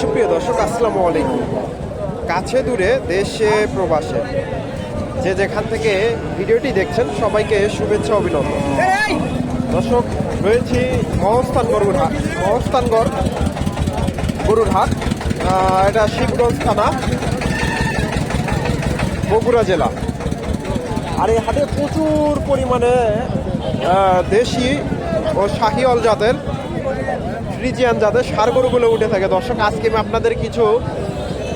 সুপ্রিয় দর্শক, আসসালামু আলাইকুম। কাছে দূরে দেশে প্রবাসে যে যেখান থেকে ভিডিওটি দেখছেন, সবাইকে শুভেচ্ছা, অভিনন্দন। দর্শক, রয়েছি মহস্থান গরুর হাট মহস্থানগড় গরুর হাট এটা শিবগঞ্জ থানা। বগুড়া জেলা। আর এই হাটে প্রচুর পরিমাণে দেশি ও শাহিওয়াল জাতের, ফ্রিজিয়ান জাতের সার গরুগুলো উঠে থাকে। দর্শক, আজকে আমি আপনাদের কিছু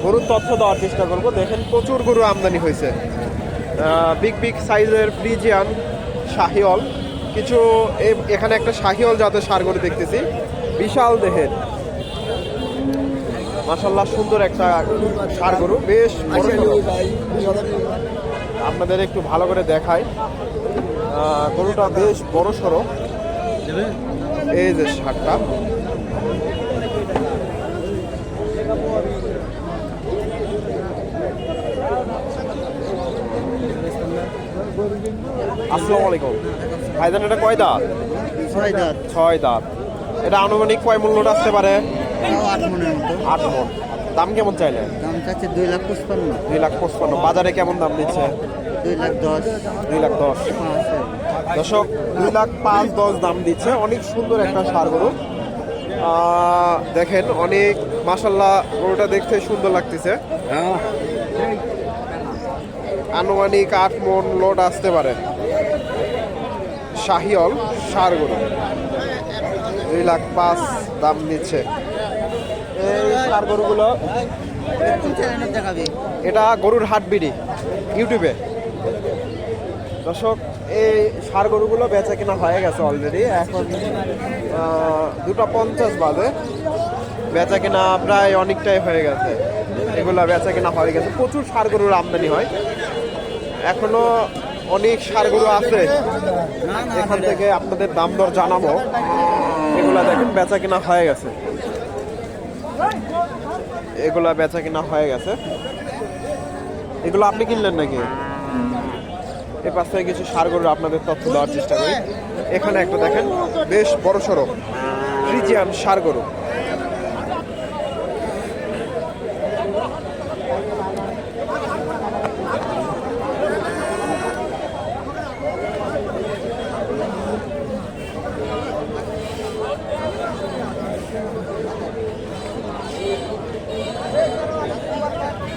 গরুর তথ্য দেওয়ার চেষ্টা করব। দেখেন, প্রচুর গরু আমদানি হয়েছে। বিগ বিগ সাইজের ফ্রিজিয়ান শাহিওল কিছু এখানে একটা শাহিওল জাতের সার গরু দেখতেছি। বিশাল দেহের। মাসাল্লাহ সুন্দর একটা সার গরু বেশ আপনাদের একটু ভালো করে দেখাই। গরুটা বেশ বড় সড়ো। এই যে সারটা। আসসালামু আলাইকুম। ভাইজান এটা কয় দাঁত? ছয় দাঁত। ছয় দাঁত। এটা আনুমানিক কয় মূল্যটা আসতে পারে? আট মনের মতো। আট মন। দাম কেমন চাইলে দাম চাচ্ছে দুই লাখ পঁচপান্ন। দুই লাখ পঁচপান্ন। বাজারে কেমন দাম দিচ্ছে দুই লাখ দশ। দুই লাখ দশ। দর্শক দুই লাখ পাঁচ দশ দাম দিচ্ছে। অনেক সুন্দর একটা সার গরু। দেখেন অনেক মাসাল্লাহ গরুটা দেখতে সুন্দর লাগতেছে। আনুমানিক আট মন লোড আসতে পারে। শাহিয়ল সার গরু। দুই লাখ পাঁচ দাম নিচ্ছে। এই সার গরুগুলো এটা গরুর হাট বিডি, ইউটিউবে। দর্শক, এই সার গরুগুলো বেচা কিনা হয়ে গেছে অলরেডি এখন দুটো পঞ্চাশ বাজে। বেচা কিনা প্রায় অনেকটাই হয়ে গেছে। এগুলো বেচা কিনা হয়ে গেছে। প্রচুর সার গরুর আমদানি হয়। এখনও অনেক সার গরু আছে। এখান থেকে আপনাদের দাম দর জানাব। এগুলো দেখেন, বেচা কিনা হয়ে গেছে। এগুলা বেচা কিনা হয়ে গেছে। এগুলো আপনি কিনলেন নাকি? এ পাশ থেকে কিছু সার গরু আপনাদের তথ্য দেওয়ার চেষ্টা করি। এখানে একটা দেখেন, বেশ বড় সড়ো ফ্রিজিয়ান সার গরু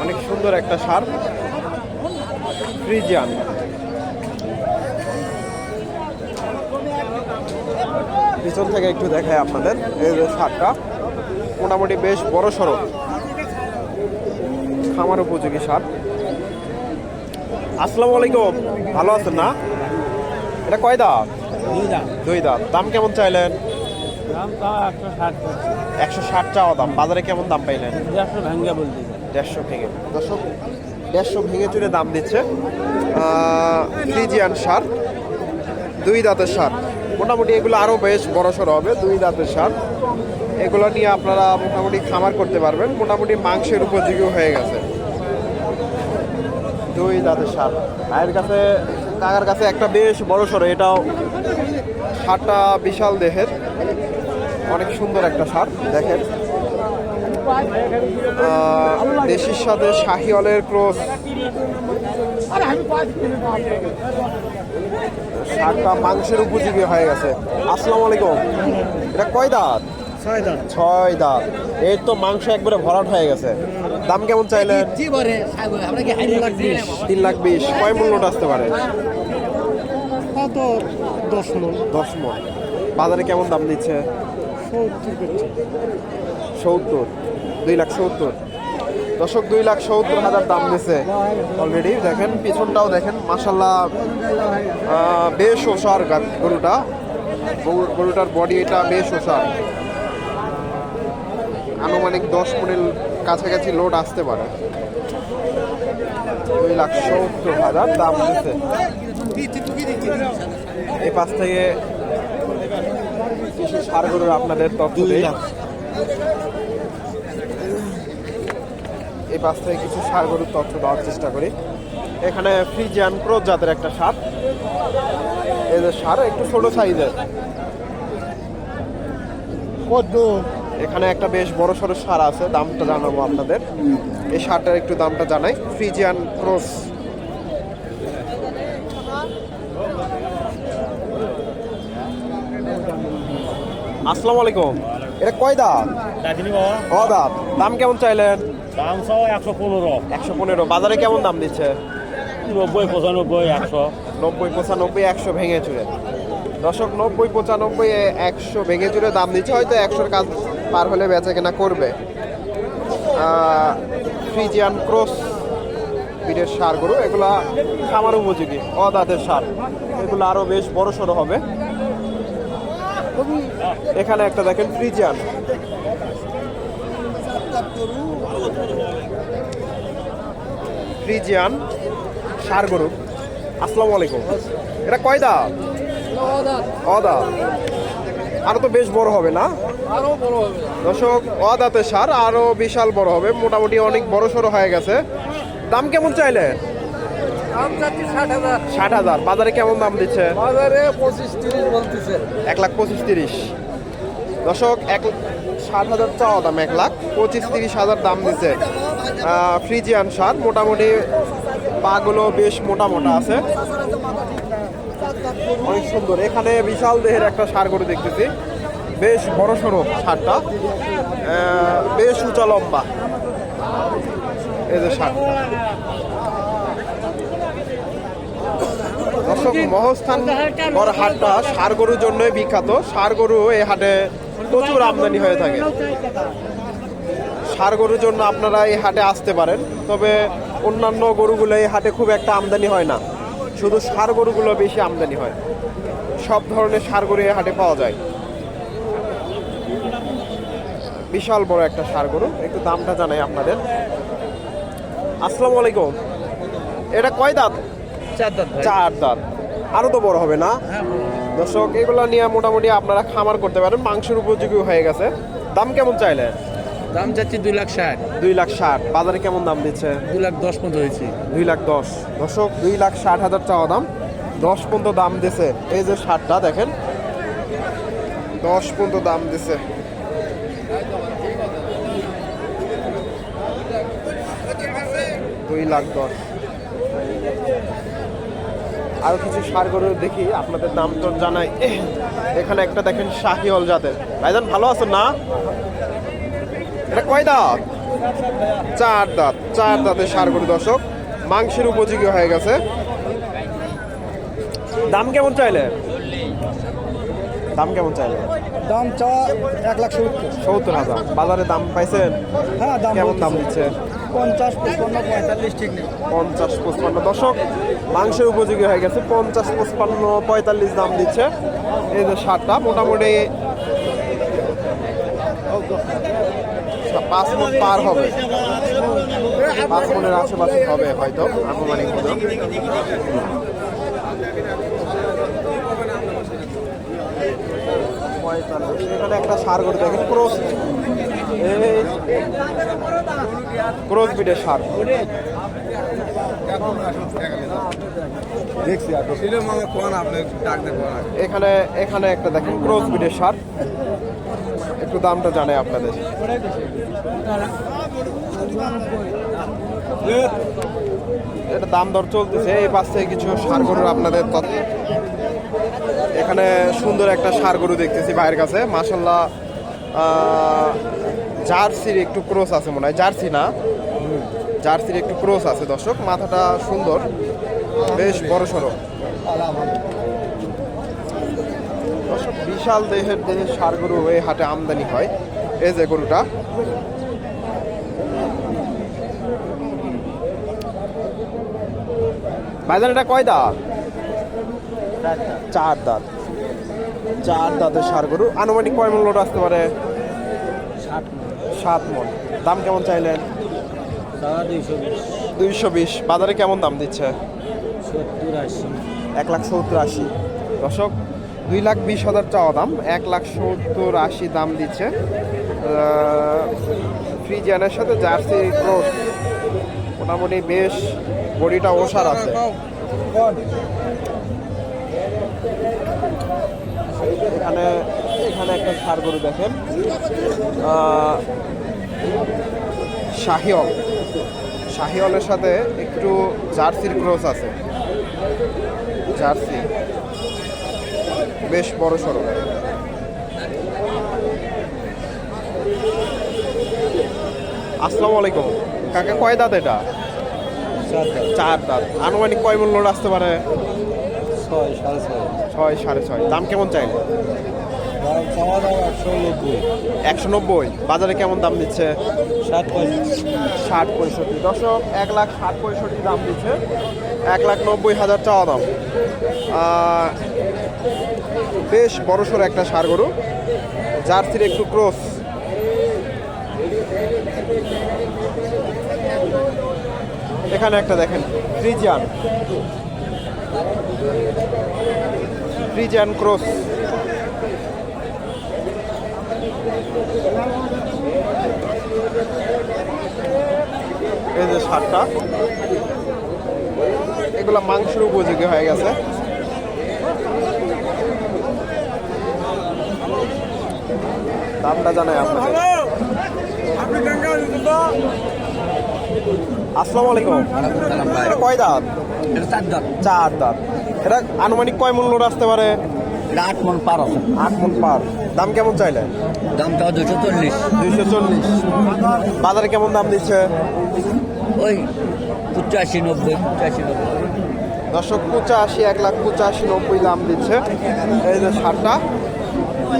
অনেক সুন্দর একটা সার ফ্রিজিয়ান। পিছন থেকে একটু দেখায় আপনাদের এই যে সারটা মোটামুটি বেশ বড় সড়ো। খামার উপযোগী সার আসসালামু আলাইকুম। ভালো আছেন না? এটা কয় দাঁত? দুই দাঁত। দাম কেমন চাইলেন? একশো ষাট চাওয়া দাম। বাজারে কেমন দাম পাইলেন? দেড়শো ভাঙ্গা বলতে দেড়শো ভেঙে দর্শক, দেড়শো ভেঙে চুরে দাম দিচ্ছে ফ্রিজিয়ান সার দুই দাঁতের সার মোটামুটি এগুলো আরও বেশ বড় সড়ো হবে, দুই দাঁতের সার এগুলো নিয়ে আপনারা মোটামুটি খামার করতে পারবেন, মোটামুটি মাংসের উপযোগী হয়ে গেছে। দুই দাঁতের সার ভাইয়ের কাছে, কাকার কাছে একটা বেশ বড় সড়ো এটাও সারটা বিশাল দেহের। অনেক সুন্দর একটা সার দেখেন। দেশির সাথে শাহিওয়ালের ক্রস। শাকটা মাংসের উপযোগী হয়ে গেছে। আসসালামু আলাইকুম। এটা কয় দাঁত? ছয় দাঁত। ছয় দাঁত। এর তো মাংস একবারে ভরাট হয়ে গেছে। দাম কেমন চাইলে তিন লাখ বিশ। কয় মূল্যটা আসতে পারে? দশ মন দশ মন বাজারে কেমন দাম দিচ্ছে? সত্তর, দুই লাখ সত্তর। দশক দুই লাখ সত্তর হাজার দাম দিছে অলরেডি দেখেন, পিছনটাও দেখেন মাসাল্লাহ বেশ ওষার গরুটা। গরু- গরুটার বডি এটা বেশ ওষার আনুমানিক দশ মনের কাছাকাছি লোড আসতে পারে। দুই লাখ সত্তর হাজার দাম দিচ্ছে এই পাশ থেকে কিছু সার গরুর আপনাদের তথ্য দেই এই পাশ থেকে কিছু সার গরুর তথ্য দেওয়ার চেষ্টা করি। এখানে ফ্রিজিয়ান ক্রোজ জাতের একটা সার। যে সার একটু ছোট সাইজের। এখানে একটা বেশ বড় সড়ো সার আছে দামটা জানাব আপনাদের। এই সারটার একটু দামটা জানাই। ফ্রিজিয়ান ক্রস আসসালামু আলাইকুম। এটা কয় দাম দাদিনী বাবা। ও দাম দাম কেমন চাইলেন? দাম সব একশো পনেরো। একশো পনেরো। বাজারে কেমন দাম দিচ্ছে? নব্বই পঁচানব্বই একশো। নব্বই পঁচানব্বই একশো ভেঙে চুরে। দশক নব্বই পঁচানব্বই একশো ভেঙে চুরে দাম দিচ্ছে। হয়তো একশোর কাজ পার হলে বেচা কেনা করবে। আহ, ফ্রিজিয়ান ক্রস বিটের সার গরু এগুলা খামার উপযোগী। অদাঁতের সার। এগুলো আরও বেশ বড় সড়ো হবে। এখানে একটা দেখেন ফ্রিজিয়ান। ফ্রিজিয়ান সার গরু আসসালামু আলাইকুম। এটা কয় দাম অদাঁত। আরও তো বেশ বড় হবে না? দর্শক, অদাঁতের সার আরও বিশাল বড় হবে। মোটামুটি অনেক বড় সড়ো হয়ে গেছে। দাম কেমন চাইলে ষাট হাজার। বাজারে কেমন দাম দিচ্ছে? বাজারে পঁচিশ তিরিশ বলতেছে। এক লাখ পঁচিশ তিরিশ। দর্শক এক ষাট হাজার চাওয়া দাম এক লাখ পঁচিশ তিরিশ হাজার দাম দিচ্ছে। ফ্রিজিয়ান সার মোটামুটি পাগুলো বেশ মোটা মোটা আছে। অনেক সুন্দর। এখানে বিশাল দেহের একটা সার গরু দেখতেছি। বেশ বড় সড়ো সারটা। বেশ উঁচা লম্বা। এই যে সার দর্শক মহস্থান বড় হাটটা সার গরুর জন্যই বিখ্যাত। সার গরু এই হাটে প্রচুর আমদানি হয়ে থাকে। সার গরুর জন্য আপনারা এই হাটে আসতে পারেন তবে অন্যান্য গরুগুলো এই হাটে খুব একটা আমদানি হয় না। শুধু সার গরুগুলো বেশি আমদানি হয়। সব ধরনের সার গরু এই হাটে পাওয়া যায়। বিশাল বড় একটা সার গরু একটু দামটা জানাই আপনাদের। আসসালামু আলাইকুম। এটা কয় দাঁত? চার দাঁত আরও তো বড় হবে না? দর্শক এগুলো নিয়ে মোটামুটি আপনারা খামার করতে পারেন। মাংসের উপযোগী হয়ে গেছে। দাম কেমন চাইলে দাম চাচ্ছি দুই লাখ ষাট। দুই লাখ ষাট। বাজারে কেমন দাম দিচ্ছে? দুই লাখ দশ পর্যন্ত হয়েছি। দুই লাখ দশ। দর্শক দুই লাখ ষাট হাজার চাওয়া দাম। দশ পর্যন্ত দাম দিছে। এই যে ষাটটা দেখেন। দশ পর্যন্ত দাম দিছে। দুই লাখ দশ। আরও কিছু সার গরু দেখি আপনাদের দাম তো জানাই। এখানে একটা দেখেন শাহিওল জাতের। ভাইজান ভালো আছেন না? এটা কয় দাঁত? চার দাঁত চার দাঁতের সার গরু দর্শক। মাংসের উপযোগী হয়ে গেছে। দাম কেমন চাইলে দাম কেমন চাইলে দাম চা এক লাখ সত্তর। সত্তর হাজার। বাজারে দাম পাইছেন? হ্যাঁ দাম কেমন দাম দিচ্ছে পঞ্চাশ পঞ্চান্ন পঁয়তাল্লিশ ঠিক পঞ্চাশ, পঁচপান্ন। দশক মাংসের উপযোগী হয়ে গেছে। পঞ্চাশ, পঁচপান্ন, পঁয়তাল্লিশ দাম দিচ্ছে। এই যে সারটা, মোটামুটি পাঁচ মন পার হবে। পাঁচ মনের আশেপাশে হবে হয়তো, আনুমানিক পঁয়তাল্লিশ। এখানে একটা সার করে দেখেন, ক্রস ক্রস বিটের সার। এখানে এখানে একটা দেখেন ক্রস বিটের সার। একটু দামটা জানাই আপনাদের। এটা দাম দর চলতেছে এই পাশ থেকে কিছু সার গরুর আপনাদের তথ্য। এখানে সুন্দর একটা সার গরু দেখতেছি ভাইয়ের কাছে। মাসাল্লাহ জার্সির একটু ক্রস আছে মনে হয়। জার্সি না? জার্সির একটু ক্রস আছে দর্শক, মাথাটা সুন্দর, বেশ বড় সড়ো। দর্শক, বিশাল দেহের দেহের সার গরু এই হাটে আমদানি হয়। এই যে গরুটা। ভাইজান, এটা কয় দাঁত? চার দাঁত। চার দাঁতের সার গরু আনুমানিক কয় মূল্য আসতে পারে? সাত মন। দাম কেমন চাইলেন? দুইশো বিশ। বাজারে কেমন দাম দিচ্ছে? এক লাখ সত্তর আশি। দর্শক দুই লাখ বিশ হাজার চাওয়া দাম এক লাখ সত্তর আশি দাম দিচ্ছে। ফ্রিজিয়ানের সাথে জার্সি ক্রস। মোটামুটি বেশ বডিটা ওষার আছে। এখানে এখানে একটা সার গরু দেখেন। আহ, শাহিওল শাহিওলের সাথে একটু জার্সির ক্রস আছে। জার্সি। বেশ বড় সড়ো। আসসালামু আলাইকুম। কাকা কয় দাঁত এটা? চার দাঁত। আনুমানিক কয় মূল্য আসতে পারে? ছয় সাড়ে ছয়। ছয় সাড়ে ছয়। দাম কেমন চাইলে একশো নব্বই। বাজারে কেমন দাম দিচ্ছে? ষাট ষাট পঁয়ষট্টি। দশক এক লাখ ষাট পঁয়ষট্টি দাম দিচ্ছে। এক লাখ নব্বই হাজার চাওয়া দাম। বেশ বড়সড় একটা সার গরু। জার্সির একটু ক্রস। এখানে একটা দেখেন ফ্রিজিয়ান। ফ্রিজিয়ান ক্রস এই যে সারটা। এগুলা মাংসের উপযোগী হয়ে গেছে। দামটা জানাই আপনাকে আসসালামু আলাইকুম। কয় দাঁত? চার দাঁত। এটা আনুমানিক কয় মূল্য আসতে পারে? আট মন পার আছে। আট মন পার। দাম কেমন চাইলে দাম চাওয়া দুশো চল্লিশ। দুইশো চল্লিশ। বাজারে কেমন দাম দিচ্ছে? ওই পঁচাশি নব্বই পঁচাশি নব্বই। দর্শক পঁচাশি এক লাখ পঁচাশি নব্বই দাম দিচ্ছে। এই যে সারটা।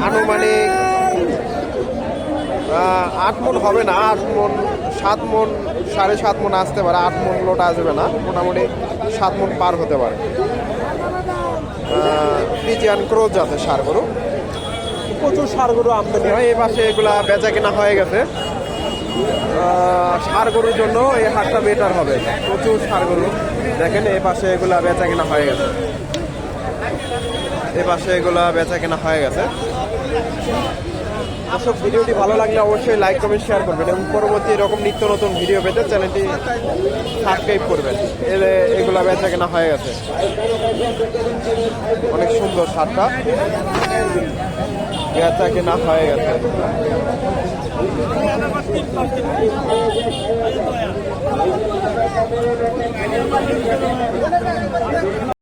আনুমানিক আট মন হবে না আট মন সাত মন সাড়ে সাত মন আসতে পারে আট মন লোটা আসবে না মোটামুটি সাত মন পার হতে পারে। ফিজিয়ান ক্রোজ আছে সার গরু। প্রচুর সার গরু আমদানি হয়। এই পাশে এগুলা বেচা কেনা হয়ে গেছে। ষাঁড় গরুর জন্য এই হাটটা বেটার হবে। প্রচুর ষাঁড় গরু। দেখেন এই পাশে এগুলা বেচা কেনা হয়ে গেছে। এ পাশে এগুলা বেচা কেনা হয়ে গেছে। দর্শক, ভিডিওটি ভালো লাগলে অবশ্যই লাইক কমেন্ট শেয়ার করবেন এবং পরবর্তী এরকম নিত্য নতুন ভিডিও পেতে চ্যানেলটি সাবস্ক্রাইব করবেন। এলে এগুলো বেচা কেনা হয়ে গেছে। অনেক সুন্দর সারটা। বেচা কেনা হয়ে গেছে।